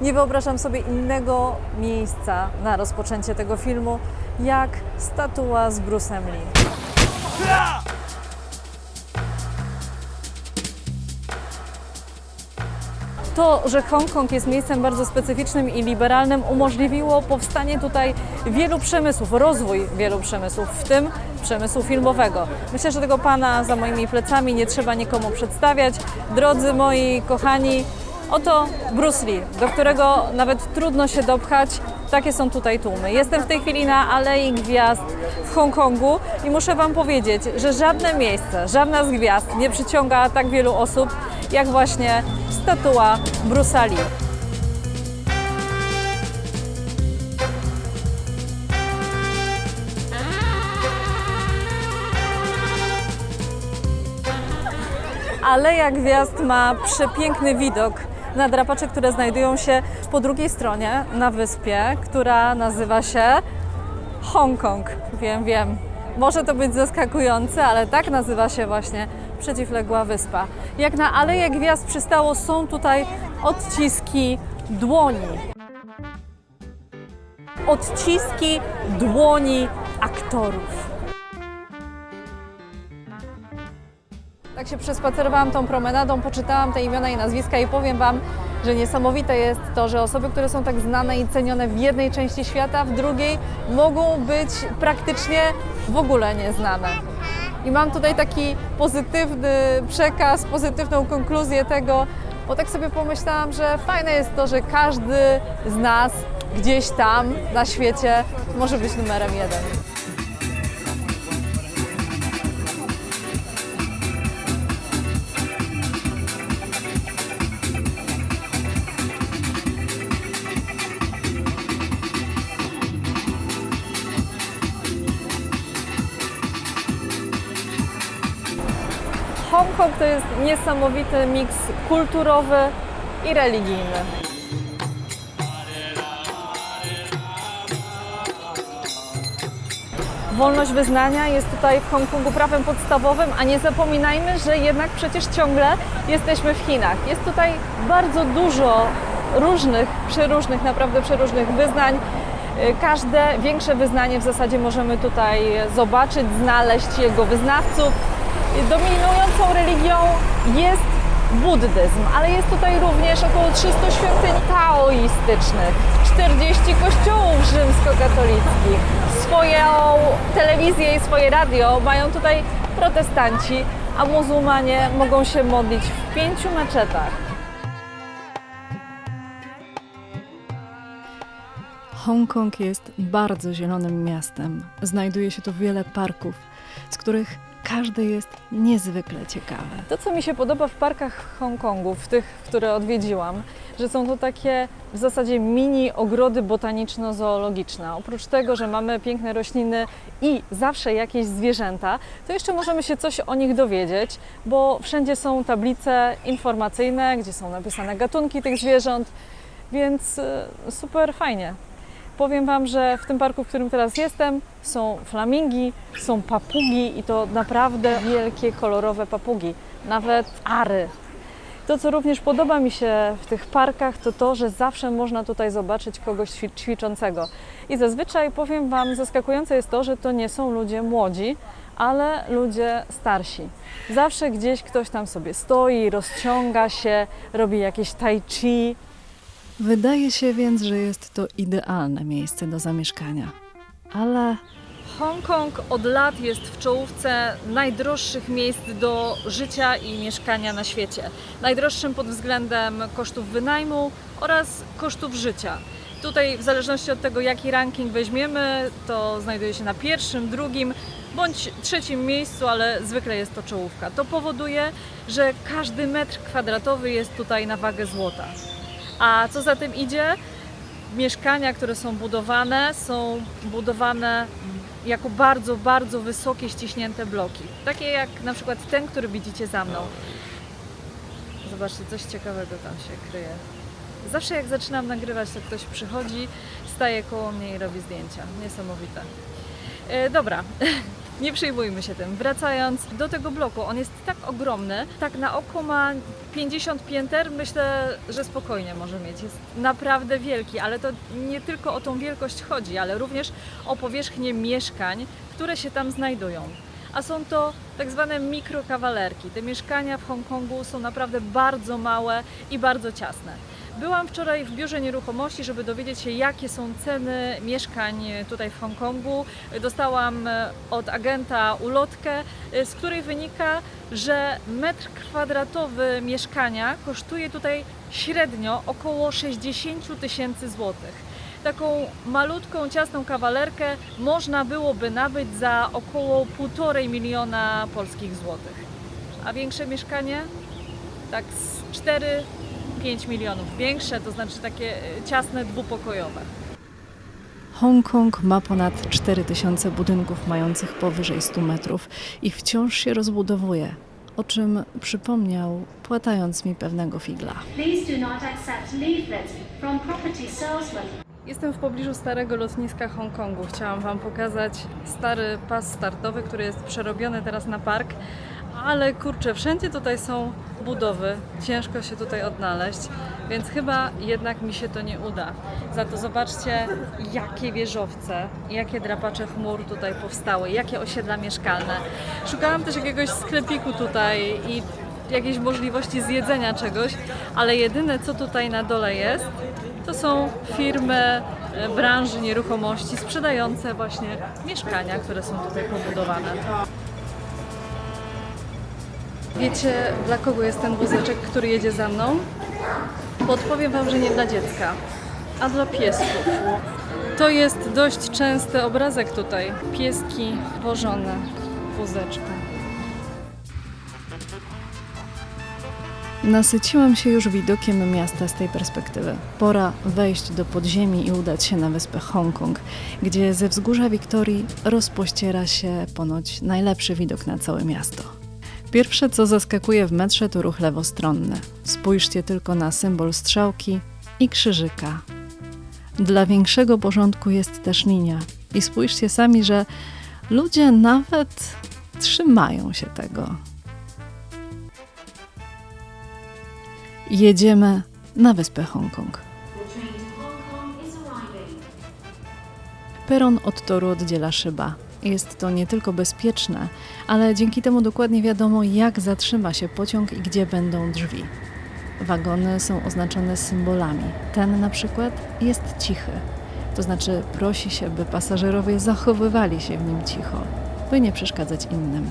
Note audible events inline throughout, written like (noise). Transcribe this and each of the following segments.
Nie wyobrażam sobie innego miejsca na rozpoczęcie tego filmu, jak statua z Bruce'em Lee. To, że Hongkong jest miejscem bardzo specyficznym i liberalnym, umożliwiło powstanie tutaj wielu przemysłów, rozwój wielu przemysłów, w tym przemysłu filmowego. Myślę, że tego pana za moimi plecami nie trzeba nikomu przedstawiać. Drodzy moi kochani, oto Bruce Lee, do którego nawet trudno się dopchać. Takie są tutaj tłumy. Jestem w tej chwili na Alei Gwiazd w Hongkongu i muszę Wam powiedzieć, że żadne miejsce, żadna z gwiazd nie przyciąga tak wielu osób, jak właśnie statua Bruce'a Lee. Aleja Gwiazd ma przepiękny widok na drapacze, które znajdują się po drugiej stronie na wyspie, która nazywa się Hongkong. Wiem, wiem. Może to być zaskakujące, ale tak nazywa się właśnie przeciwległa wyspa. Jak na Aleję Gwiazd przystało, są tutaj odciski dłoni. Odciski dłoni aktorów. Tak się przespacerowałam tą promenadą, poczytałam te imiona i nazwiska i powiem Wam, że niesamowite jest to, że osoby, które są tak znane i cenione w jednej części świata, w drugiej mogą być praktycznie w ogóle nieznane. I mam tutaj taki pozytywny przekaz, pozytywną konkluzję tego, bo tak sobie pomyślałam, że fajne jest to, że każdy z nas gdzieś tam na świecie może być numerem jeden. Jest niesamowity miks kulturowy i religijny. Wolność wyznania jest tutaj w Hongkongu prawem podstawowym, a nie zapominajmy, że jednak przecież ciągle jesteśmy w Chinach. Jest tutaj bardzo dużo różnych, przeróżnych, naprawdę przeróżnych wyznań. Każde większe wyznanie w zasadzie możemy tutaj zobaczyć, znaleźć jego wyznawców. Dominującą religią jest buddyzm, ale jest tutaj również około 300 świątyń taoistycznych, 40 kościołów rzymskokatolickich. Swoją telewizję i swoje radio mają tutaj protestanci, a muzułmanie mogą się modlić w pięciu meczetach. Hongkong jest bardzo zielonym miastem. Znajduje się tu wiele parków, z których każde jest niezwykle ciekawe. To, co mi się podoba w parkach Hongkongu, w tych, które odwiedziłam, że są to takie w zasadzie mini ogrody botaniczno-zoologiczne. Oprócz tego, że mamy piękne rośliny i zawsze jakieś zwierzęta, to jeszcze możemy się coś o nich dowiedzieć, bo wszędzie są tablice informacyjne, gdzie są napisane gatunki tych zwierząt, więc y, super fajnie. Powiem Wam, że w tym parku, w którym teraz jestem, są flamingi, są papugi i to naprawdę wielkie, kolorowe papugi, nawet ary. To, co również podoba mi się w tych parkach, to to, że zawsze można tutaj zobaczyć kogoś ćwi- ćwiczącego. I zazwyczaj, powiem Wam, zaskakujące jest to, że to nie są ludzie młodzi, ale ludzie starsi. Zawsze gdzieś ktoś tam sobie stoi, rozciąga się, robi jakieś tai chi, Wydaje się więc, że jest to idealne miejsce do zamieszkania. Ale Hongkong od lat jest w czołówce najdroższych miejsc do życia i mieszkania na świecie. Najdroższym pod względem kosztów wynajmu oraz kosztów życia. Tutaj, w zależności od tego, jaki ranking weźmiemy, to znajduje się na pierwszym, drugim bądź trzecim miejscu, ale zwykle jest to czołówka. To powoduje, że każdy metr kwadratowy jest tutaj na wagę złota. A co za tym idzie? Mieszkania, które są budowane, są budowane jako bardzo, bardzo wysokie, ściśnięte bloki. Takie jak na przykład ten, który widzicie za mną. Zobaczcie, coś ciekawego tam się kryje. Zawsze jak zaczynam nagrywać, to ktoś przychodzi, staje koło mnie i robi zdjęcia. Niesamowite. E, dobra, (laughs) nie przejmujmy się tym. Wracając do tego bloku, on jest tak ogromny, tak na oko ma 50 pięter, myślę, że spokojnie może mieć. Jest naprawdę wielki, ale to nie tylko o tą wielkość chodzi, ale również o powierzchnię mieszkań, które się tam znajdują. A są to tak zwane mikrokawalerki. Te mieszkania w Hongkongu są naprawdę bardzo małe i bardzo ciasne. Byłam wczoraj w biurze nieruchomości, żeby dowiedzieć się, jakie są ceny mieszkań tutaj w Hongkongu. Dostałam e, od agenta ulotkę, e, z której wynika, że metr kwadratowy mieszkania kosztuje tutaj średnio około 60 000 tysięcy złotych. Taką malutką, ciasną kawalerkę można byłoby nabyć za około 1,5 miliona polskich złotych. A większe mieszkanie? Tak z 4-5 milionów. Większe, to znaczy takie e, ciasne, dwupokojowe. Hongkong ma ponad 4000 budynków mających powyżej 100 metrów i wciąż się rozbudowuje, o czym przypomniał, płatając mi pewnego figla. Jestem w pobliżu starego lotniska Hongkongu. Chciałam Wam pokazać stary pas startowy, który jest przerobiony teraz na park. Ale kurczę, wszędzie tutaj są budowy, ciężko się tutaj odnaleźć, więc chyba jednak mi się to nie uda. Za to zobaczcie, jakie wieżowce, jakie drapacze chmur tutaj powstały, jakie osiedla mieszkalne. Szukałam też jakiegoś sklepiku tutaj i jakiejś możliwości zjedzenia czegoś, ale jedyne co tutaj na dole jest, to są firmy e, branży nieruchomości sprzedające właśnie mieszkania, które są tutaj pobudowane. Wiecie, dla kogo jest ten wózeczek, który jedzie za mną? Podpowiem Wam, że nie dla dziecka, a dla piesków. To jest dość częsty obrazek tutaj. Pieski wożone w wózeczku. Nasyciłam się już widokiem miasta z tej perspektywy. Pora wejść do podziemi i udać się na wyspę Hongkong, gdzie ze wzgórza Wiktorii rozpościera się ponoć najlepszy widok na całe miasto. Pierwsze, co zaskakuje w metrze, to ruch lewostronny. Spójrzcie tylko na symbol strzałki i krzyżyka. Dla większego porządku jest też linia. I spójrzcie sami, że ludzie nawet trzymają się tego. Jedziemy na wyspę Hongkong. Peron od toru oddziela szyba. Jest to nie tylko bezpieczne, ale dzięki temu dokładnie wiadomo, jak zatrzyma się pociąg i gdzie będą drzwi. Wagony są oznaczone symbolami. Ten na przykład jest cichy. To znaczy prosi się, by pasażerowie zachowywali się w nim cicho, by nie przeszkadzać innym.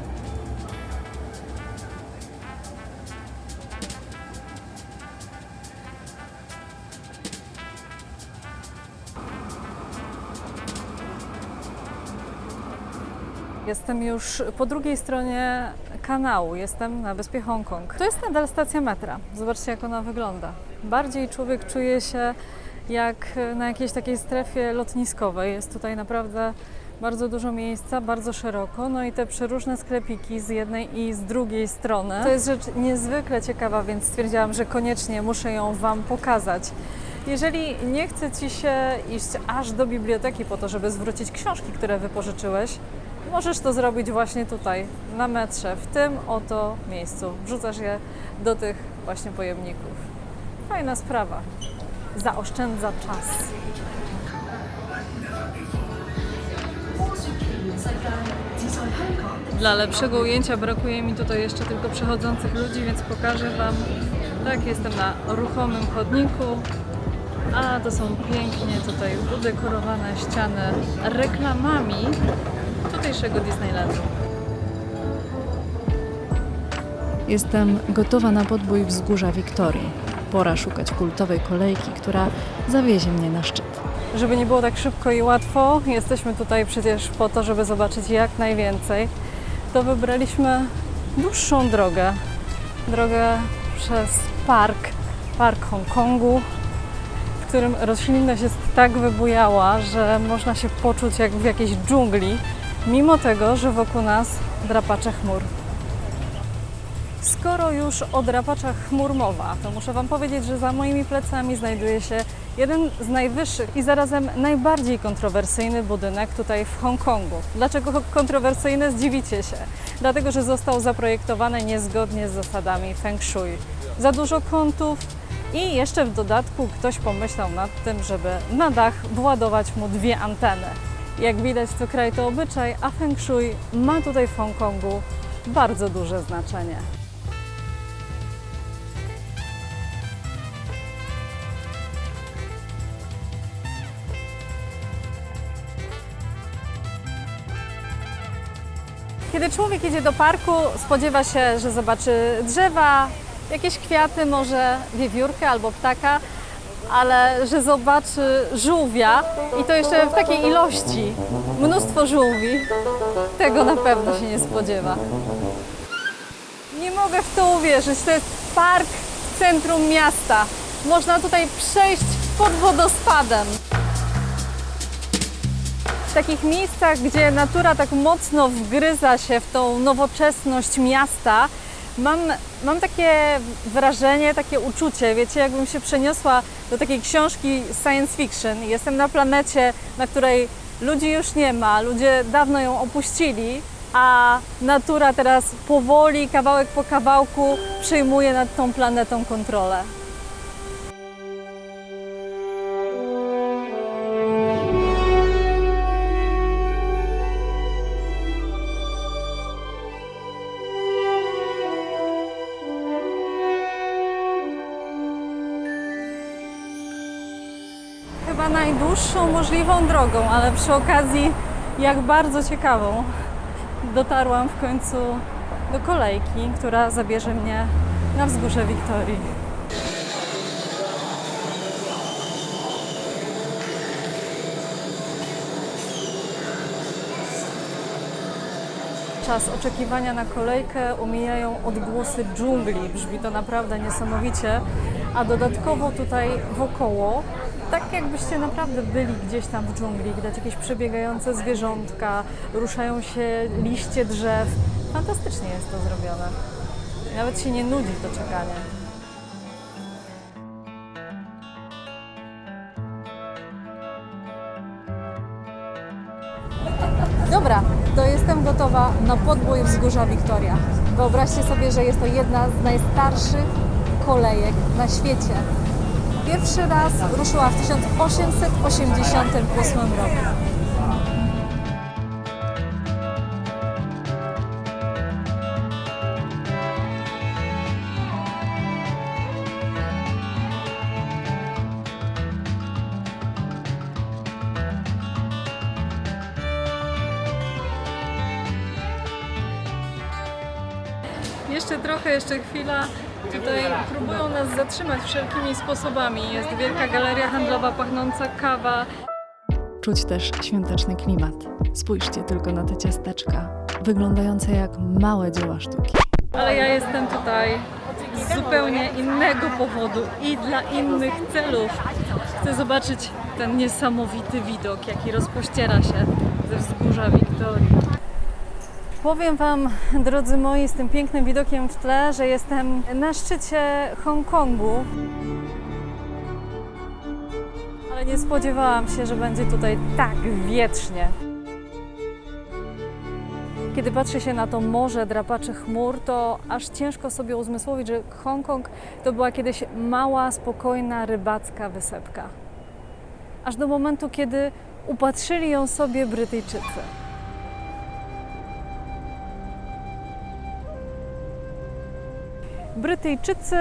Jestem już po drugiej stronie kanału, jestem na wyspie Hongkong. To jest nadal stacja metra. Zobaczcie, jak ona wygląda. Bardziej człowiek czuje się jak na jakiejś takiej strefie lotniskowej. Jest tutaj naprawdę bardzo dużo miejsca, bardzo szeroko, no i te przeróżne sklepiki z jednej i z drugiej strony. To jest rzecz niezwykle ciekawa, więc stwierdziłam, że koniecznie muszę ją Wam pokazać. Jeżeli nie chce Ci się iść aż do biblioteki po to, żeby zwrócić książki, które wypożyczyłeś, możesz to zrobić właśnie tutaj, na metrze, w tym oto miejscu. Wrzucasz je do tych właśnie pojemników. Fajna sprawa. Zaoszczędza czas. Dla lepszego ujęcia brakuje mi tutaj jeszcze tylko przechodzących ludzi, więc pokażę Wam. Tak, jestem na ruchomym chodniku, a to są pięknie tutaj udekorowane ściany reklamami tutejszego Disneylandu. Jestem gotowa na podbój wzgórza Wiktorii. Pora szukać kultowej kolejki, która zawiezie mnie na szczyt. Żeby nie było tak szybko i łatwo, jesteśmy tutaj przecież po to, żeby zobaczyć jak najwięcej. To wybraliśmy dłuższą drogę. Drogę przez park, park Hongkongu, w którym roślinność jest tak wybujała, że można się poczuć jak w jakiejś dżungli, mimo tego, że wokół nas drapacze chmur. Skoro już o drapaczach chmur mowa, to muszę Wam powiedzieć, że za moimi plecami znajduje się Jeden z najwyższych i zarazem najbardziej kontrowersyjny budynek tutaj w Hongkongu. Dlaczego kontrowersyjny? Zdziwicie się. Dlatego, że został zaprojektowany niezgodnie z zasadami Feng Shui. Za dużo kątów i jeszcze w dodatku ktoś pomyślał nad tym, żeby na dach władować mu dwie anteny. Jak widać, co kraj to obyczaj, a Feng Shui ma tutaj w Hongkongu bardzo duże znaczenie. Kiedy człowiek idzie do parku, spodziewa się, że zobaczy drzewa, jakieś kwiaty, może wiewiórkę albo ptaka, ale że zobaczy żółwia i to jeszcze w takiej ilości, mnóstwo żółwi, tego na pewno się nie spodziewa. Nie mogę w to uwierzyć, to jest park w centrum miasta. Można tutaj przejść pod wodospadem. W takich miejscach, gdzie natura tak mocno wgryza się w tą nowoczesność miasta, mam, mam takie wrażenie, takie uczucie, wiecie, jakbym się przeniosła do takiej książki science fiction. Jestem na planecie, na której ludzi już nie ma, ludzie dawno ją opuścili, a natura teraz powoli, kawałek po kawałku przejmuje nad tą planetą kontrolę. Możliwą drogą, ale przy okazji jak bardzo ciekawą. Dotarłam w końcu do kolejki, która zabierze mnie na wzgórze Wiktorii. Czas oczekiwania na kolejkę umijają odgłosy dżungli. Brzmi to naprawdę niesamowicie. A dodatkowo tutaj wokoło, jakbyście naprawdę byli gdzieś tam w dżungli, widać jakieś przebiegające zwierzątka, ruszają się liście drzew. Fantastycznie jest to zrobione. Nawet się nie nudzi to czekanie. Dobra, to jestem gotowa na podbój wzgórza Wiktoria. Wyobraźcie sobie, że jest to jedna z najstarszych kolejek na świecie. Pierwszy raz ruszyła w 1888 roku. Jeszcze trochę, jeszcze chwila. Tutaj próbują nas zatrzymać wszelkimi sposobami. Jest wielka galeria handlowa pachnąca kawa. Czuć też świąteczny klimat. Spójrzcie tylko na te ciasteczka, wyglądające jak małe dzieła sztuki. Ale ja jestem tutaj z zupełnie innego powodu i dla innych celów. Chcę zobaczyć ten niesamowity widok, jaki rozpościera się ze wzgórza Wiktorii. Powiem Wam, drodzy moi, z tym pięknym widokiem w tle, że jestem na szczycie Hongkongu. Ale nie spodziewałam się, że będzie tutaj tak wietrznie. Kiedy patrzy się na to morze drapaczy chmur, to aż ciężko sobie uzmysłowić, że Hongkong to była kiedyś mała, spokojna rybacka wysepka. Aż do momentu, kiedy upatrzyli ją sobie Brytyjczycy. Brytyjczycy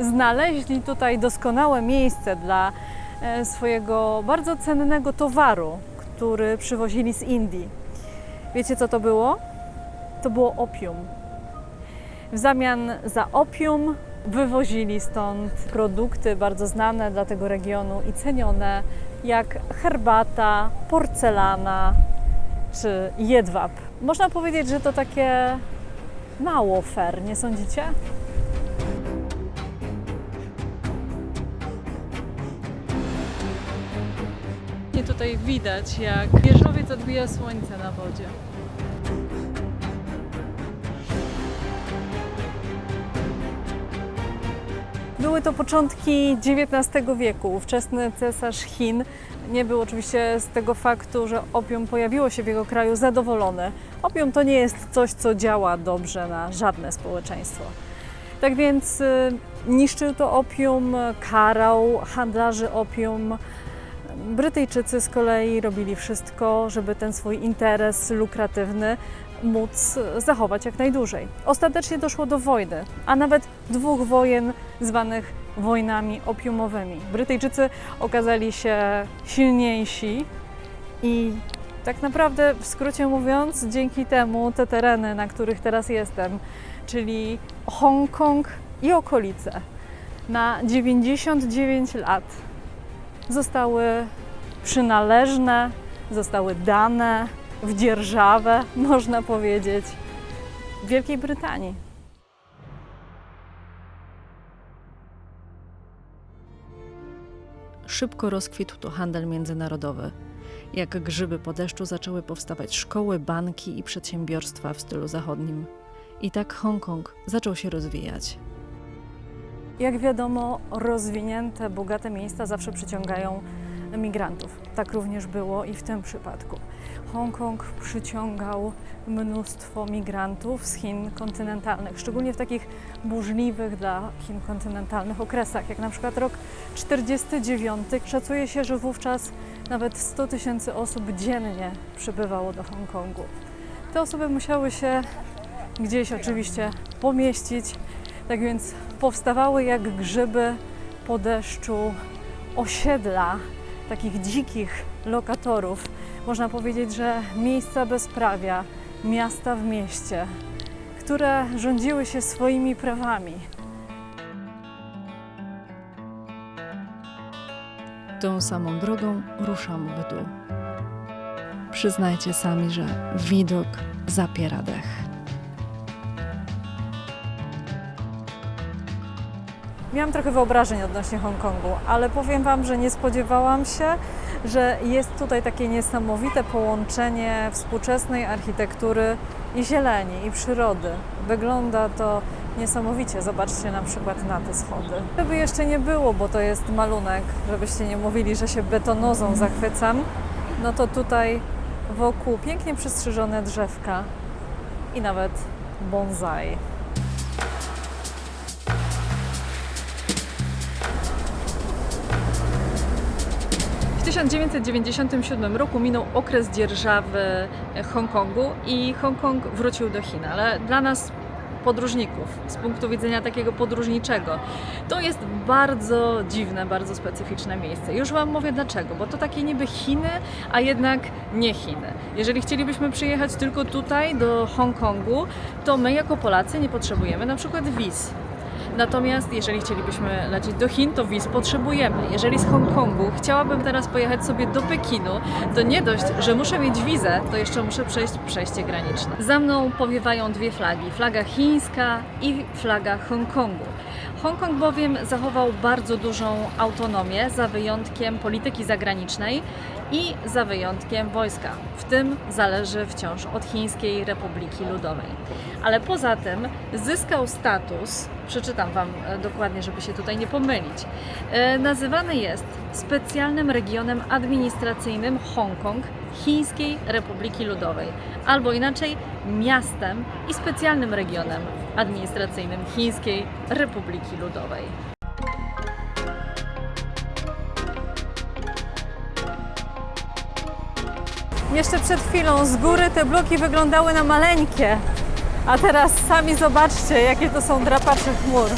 znaleźli tutaj doskonałe miejsce dla e, swojego bardzo cennego towaru, który przywozili z Indii. Wiecie co to było? To było opium. W zamian za opium wywozili stąd produkty bardzo znane dla tego regionu i cenione, jak herbata, porcelana czy jedwab. Można powiedzieć, że to takie mało fair, nie sądzicie? Nie tutaj widać, jak wieżowiec odbija słońce na wodzie. Były to początki XIX wieku. Ówczesny cesarz Chin nie był oczywiście z tego faktu, że opium pojawiło się w jego kraju zadowolony. Opium to nie jest coś, co działa dobrze na żadne społeczeństwo. Tak więc y, niszczył to opium, karał handlarzy opium. Brytyjczycy z kolei robili wszystko, żeby ten swój interes lukratywny móc zachować jak najdłużej. Ostatecznie doszło do wojny, a nawet dwóch wojen zwanych wojnami opiumowymi. Brytyjczycy okazali się silniejsi i tak naprawdę, w skrócie mówiąc, dzięki temu te tereny, na których teraz jestem, czyli Hongkong i okolice, na 99 lat zostały przynależne, zostały dane w dzierżawę, można powiedzieć, Wielkiej Brytanii. Szybko rozkwitł tu handel międzynarodowy. Jak grzyby po deszczu zaczęły powstawać szkoły, banki i przedsiębiorstwa w stylu zachodnim. I tak Hongkong zaczął się rozwijać. Jak wiadomo, rozwinięte, bogate miejsca zawsze przyciągają migrantów. Tak również było i w tym przypadku. Hongkong przyciągał mnóstwo migrantów z Chin kontynentalnych, szczególnie w takich burzliwych dla Chin kontynentalnych okresach, jak na przykład rok 49. Szacuje się, że wówczas nawet 100 tysięcy osób dziennie przybywało do Hongkongu. Te osoby musiały się gdzieś oczywiście pomieścić, tak więc powstawały jak grzyby po deszczu osiedla takich dzikich lokatorów. Można powiedzieć, że miejsca bezprawia, miasta w mieście, które rządziły się swoimi prawami. Tą samą drogą ruszam w dół. Przyznajcie sami, że widok zapiera dech. Miałam trochę wyobrażeń odnośnie Hongkongu, ale powiem Wam, że nie spodziewałam się, że jest tutaj takie niesamowite połączenie współczesnej architektury i zieleni, i przyrody. Wygląda to niesamowicie. Zobaczcie na przykład na te schody. Gdyby jeszcze nie było, bo to jest malunek, żebyście nie mówili, że się betonozą zachwycam, no to tutaj wokół pięknie przystrzyżone drzewka i nawet bonsai. 1997 roku minął okres dzierżawy Hongkongu i Hongkong wrócił do Chin, ale dla nas podróżników, z punktu widzenia takiego podróżniczego, to jest bardzo dziwne, bardzo specyficzne miejsce. Już Wam mówię dlaczego, bo to takie niby Chiny, a jednak nie Chiny. Jeżeli chcielibyśmy przyjechać tylko tutaj do Hongkongu, to my jako Polacy nie potrzebujemy na przykład wiz. Natomiast jeżeli chcielibyśmy lecieć do Chin, to wiz potrzebujemy. Jeżeli z Hongkongu chciałabym teraz pojechać sobie do Pekinu, to nie dość, że muszę mieć wizę, to jeszcze muszę przejść przejście graniczne. Za mną powiewają dwie flagi: flaga chińska i flaga Hongkongu. Hongkong bowiem zachował bardzo dużą autonomię, za wyjątkiem polityki zagranicznej i za wyjątkiem wojska. W tym zależy wciąż od Chińskiej Republiki Ludowej. Ale poza tym zyskał status, przeczytam Wam e, dokładnie, żeby się tutaj nie pomylić, e, nazywany jest specjalnym regionem administracyjnym Hongkong Chińskiej Republiki Ludowej, albo inaczej miastem i specjalnym regionem administracyjnym Chińskiej Republiki Ludowej. Jeszcze przed chwilą z góry te bloki wyglądały na maleńkie, a teraz sami zobaczcie, jakie to są drapacze chmur.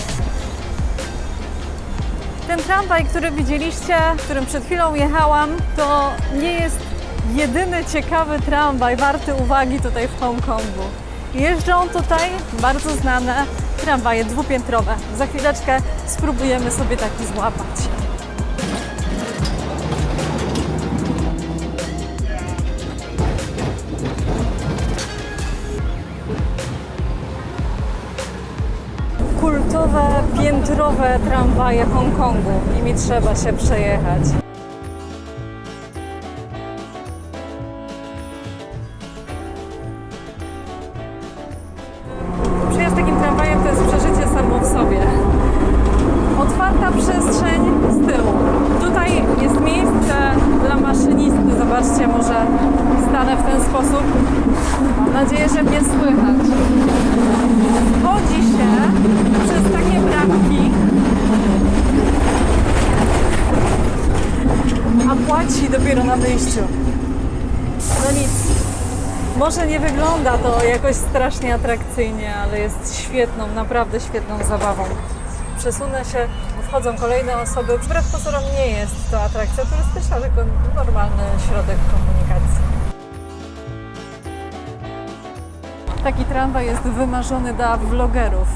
Ten tramwaj, który widzieliście, którym przed chwilą jechałam, to nie jest jedyny ciekawy tramwaj warty uwagi tutaj w Hongkongu. Jeżdżą tutaj bardzo znane tramwaje dwupiętrowe. Za chwileczkę spróbujemy sobie taki złapać. piętrowe tramwaje Hongkongu. Nimi trzeba się przejechać. Przyjazd takim tramwajem to jest przeżycie samo w sobie. Otwarta przestrzeń z tyłu. Tutaj jest miejsce dla maszynisty. Zobaczcie, może zamontowane w ten sposób. Mam nadzieję, że mnie słychać. Wchodzi się przez takie bramki, a płaci dopiero na wyjściu. No nic. Może nie wygląda to jakoś strasznie atrakcyjnie, ale jest świetną, naprawdę świetną zabawą. Przesunę się, wchodzą kolejne osoby. Wbrew pozorom nie jest to atrakcja turystyczna, tylko normalny środek komunikacji. Taki tramwaj jest wymarzony dla vlogerów.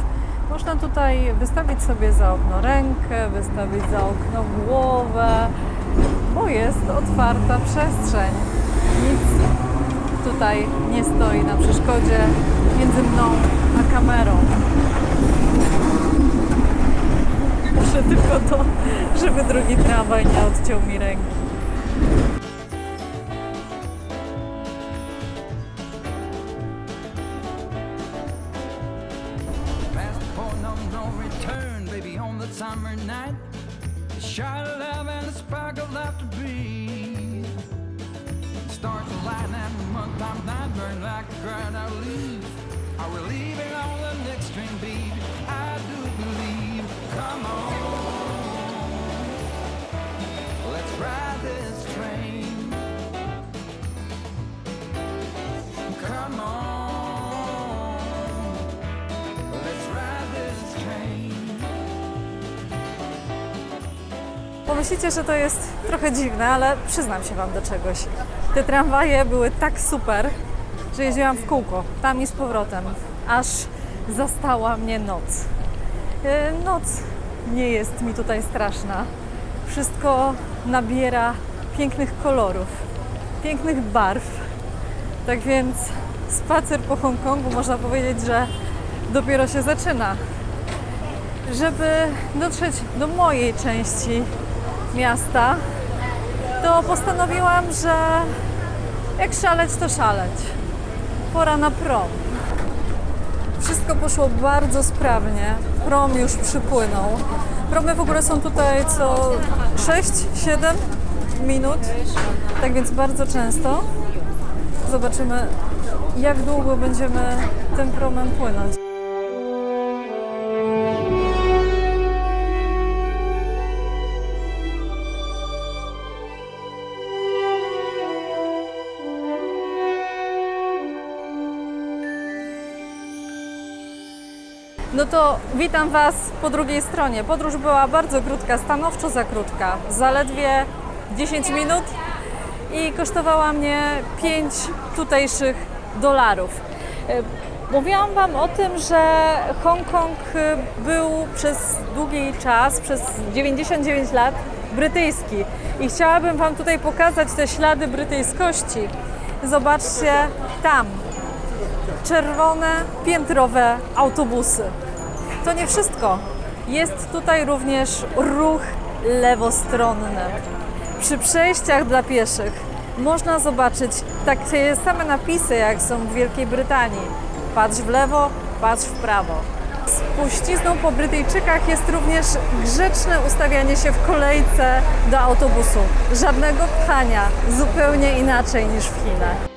Można tutaj wystawić sobie za okno rękę, wystawić za okno głowę, bo jest otwarta przestrzeń. Nic tutaj nie stoi na przeszkodzie między mną a kamerą. Muszę tylko to, żeby drugi tramwaj nie odciął mi ręki. Pomyślicie, że to jest trochę dziwne, ale przyznam się Wam do czegoś. Te tramwaje były tak super, że jeździłam w kółko, tam i z powrotem, aż zastała mnie noc. E, Noc nie jest mi tutaj straszna. Wszystko nabiera pięknych kolorów, pięknych barw. Tak więc spacer po Hongkongu można powiedzieć, że dopiero się zaczyna. Żeby dotrzeć do mojej części miasta, to postanowiłam, że jak szaleć, to szaleć. Pora na prom. Wszystko poszło bardzo sprawnie. Prom już przypłynął. Promy w ogóle są tutaj co 6-7 minut, tak więc bardzo często. Zobaczymy, jak długo będziemy tym promem płynąć. No to witam Was po drugiej stronie. Podróż była bardzo krótka, stanowczo za krótka. Zaledwie 10 minut i kosztowała mnie 5 tutejszych dolarów. E, Mówiłam Wam o tym, że Hongkong e, był przez długi czas, przez 99 lat brytyjski i chciałabym Wam tutaj pokazać te ślady brytyjskości. Zobaczcie tam, czerwone, piętrowe autobusy. To nie wszystko. Jest tutaj również ruch lewostronny. Przy przejściach dla pieszych można zobaczyć takie same napisy, jak są w Wielkiej Brytanii. Patrz w lewo, patrz w prawo. Spuścizną po Brytyjczykach jest również grzeczne ustawianie się w kolejce do autobusu. Żadnego pchania, zupełnie inaczej niż w Chinach.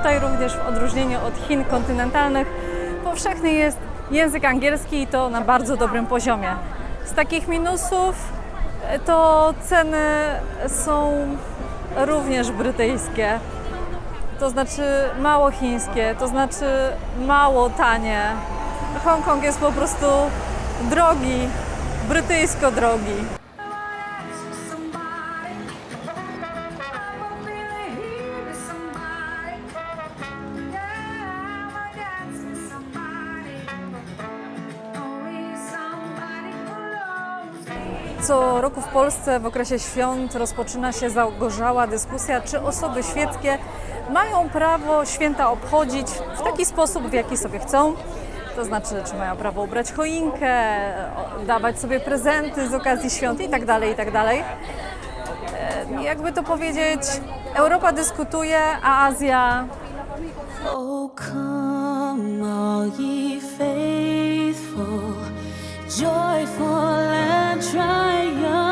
Tutaj również w odróżnieniu od Chin kontynentalnych powszechny jest język angielski i to na bardzo dobrym poziomie. Z takich minusów e, to ceny są również brytyjskie, to znaczy mało chińskie, to znaczy mało tanie. Hongkong jest po prostu drogi, brytyjsko drogi. Co roku w Polsce w okresie świąt rozpoczyna się zagorzała dyskusja, czy osoby świeckie mają prawo święta obchodzić w taki sposób, w jaki sobie chcą. To znaczy, czy mają prawo ubrać choinkę, dawać sobie prezenty z okazji świąt i tak dalej, i tak. E, Jakby to powiedzieć, Europa dyskutuje, a Azja Oh, come, all ye faithful, joyful triumph.